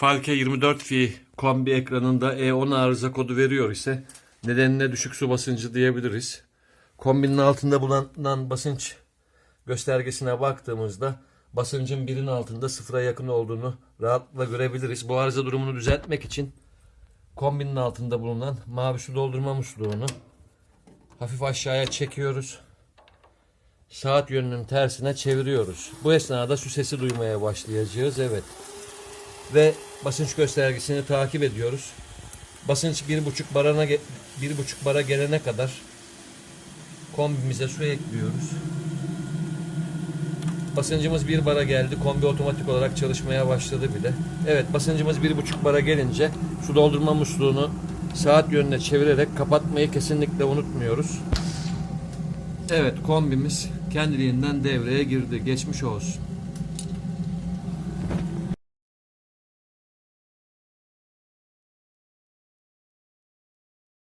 Falke 24 fi kombi ekranında E10 arıza kodu veriyor ise nedenine düşük su basıncı diyebiliriz. Kombinin altında bulunan basınç göstergesine baktığımızda basıncın birin altında sıfıra yakın olduğunu rahatlıkla görebiliriz. Bu arıza durumunu düzeltmek için kombinin altında bulunan mavi su doldurma musluğunu hafif aşağıya çekiyoruz. Saat yönünün tersine çeviriyoruz. Bu esnada su sesi duymaya başlayacağız. Evet. Ve basınç göstergesini takip ediyoruz. Basınç bir buçuk barana ge- bir buçuk bara gelene kadar kombimize su ekliyoruz. Basıncımız bir bara geldi. Kombi otomatik olarak çalışmaya başladı bile. Evet basıncımız bir buçuk bara gelince su doldurma musluğunu saat yönüne çevirerek kapatmayı kesinlikle unutmuyoruz. Evet kombimiz kendiliğinden devreye girdi. Geçmiş olsun.